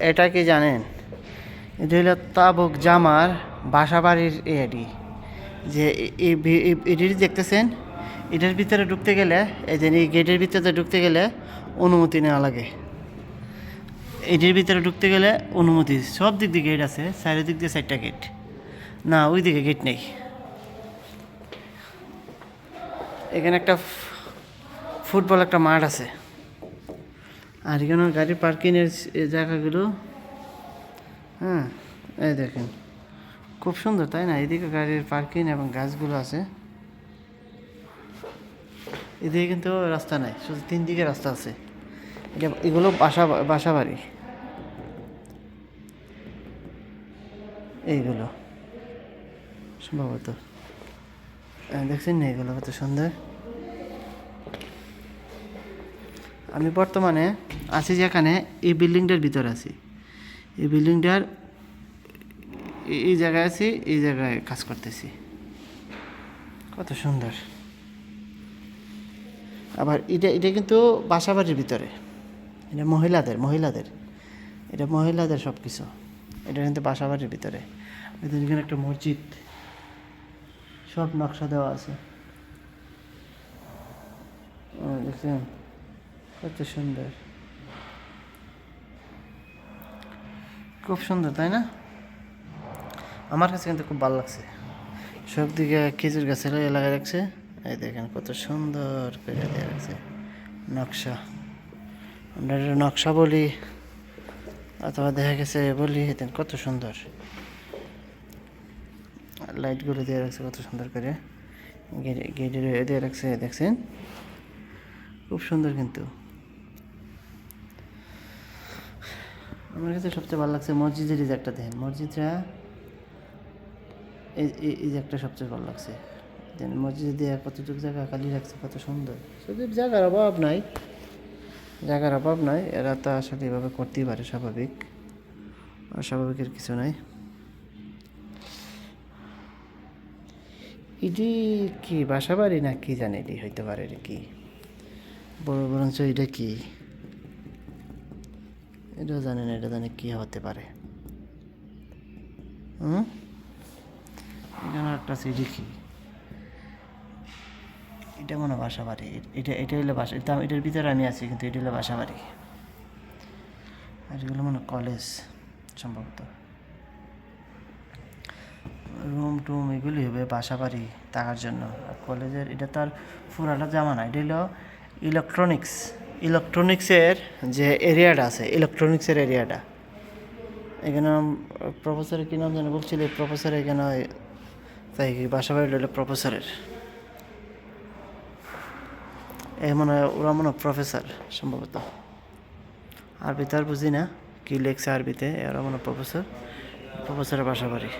এটা কি জানেন? এটা হলো তাবুক জামার বাসাবাড়ির এডি যে এ- ভি- এটি দেখতেছেন? এটার ভিতরে ঢুকতে গেলে, এই যে এই গেটের ভিতরে ঢুকতে গেলে অনুমতি নেওয়া লাগে। এটির ভিতরে ঢুকতে গেলে অনুমতি, সব দিক দিয়ে গেট আছে, চারিদিক দিয়ে চারটা গেট না ওই দিকে গেট নেই। এখানে একটা ফুটবল একটা মাঠ আছে। আর এখানে গাড়ি পার্কিংয়ের জায়গাগুলো হ্যাঁ এই দেখেন। খুব সুন্দর তাই না? এদিকে গাড়ির পার্কিং এবং গাছগুলো আছে। এদিকে কিন্তু রাস্তা নাই শুধু তিন দিকে রাস্তা আছে। এটা এগুলো বাসা বাসা বাড়ি। এইগুলো সম্ভবত। আহ, দেখছেন না এগুলো কত সুন্দর? আমি বর্তমানে আছি যেখানে এই বিল্ডিংটার ভিতর আছি। এই বিল্ডিংটার এই- জায়গায় আছি, এই জায়গায় কাজ করতেছি। কত সুন্দর। আবার এটা এটা কিন্তু বাসাবাড়ির ভিতরে। এটা মহিলাদের মহিলাদের। এটা মহিলাদের সব কিছু এটা কিন্তু বাসাবাড়ির ভিতরে। এখানে একটা মসজিদ। সব নকশা দেওয়া আছে। দেখছেন? কত সুন্দর। খুব সুন্দর, তাই না? আমার কাছে কিন্তু খুব ভালো লাগছে। সব দিকে খেজুর গাছের এলাকায় রাখছে। এই দেখেন কত সুন্দর করে দেওয়া রাখছে নকশা। আমরা নকশা বলি, অথবা দেখা গেছে বলি দেখেন কত সুন্দর। লাইটগুলো দিয়ে রাখছে কত সুন্দর করে। গেটে দিয়ে রাখছে, দেখছেন? খুব সুন্দর কিন্তু। আমার কাছে সবচেয়ে ভালো লাগছে মসজিদের এই একটা দেখেন, মসজিদটা এই যে একটা সবচেয়ে ভালো লাগছে। দেন মসজিদে দিয়ে কতটুকু জায়গা খালি রাখছে, কত সুন্দর। শুধু জায়গার অভাব নাই, জায়গার অভাব নাই, এরা তো আসলে এভাবে করতেই পারে, স্বাভাবিক। অস্বাভাবিকের কিছু নাই। এটি কি বাসা বাড়ি না কি জানি হইতে পারে কি? বড় বরঞ্চ এটা কি? এটাও জানে না এটা জানে কি হতে পারে। হুম? এখানে একটা সিডি কি? এটা মনে বাসা বাড়ি। এটা এটা হলো বাসা, এটা এটার ভিতরে আমি আছি, কিন্তু এটা হলো বাসা বাড়ি। আর এগুলো মনে কলেজ সম্ভবত। রুম টুম এগুলি হবে বাসা বাড়ি থাকার জন্য। আর কলেজের এটা তো আর পুরাটা জামা না, এটা হলো ইলেকট্রনিক্স ইলেকট্রনিক্সের যে এরিয়াটা আছে, ইলেকট্রনিক্সের এরিয়াটা। এখানে প্রফেসরের কী নাম যেন বলছিল প্রফেসর এখানে তাই কি, বাসা বাড়ি হলো প্রফেসরের। এ মনে হয় ওরা মনে প্রফেসর সম্ভবত। আরবিতে আর বুঝি না, কি লেখছে আরবিতে, এরা মনে প্রফেসর, প্রফেসরের বাসা বাড়ি।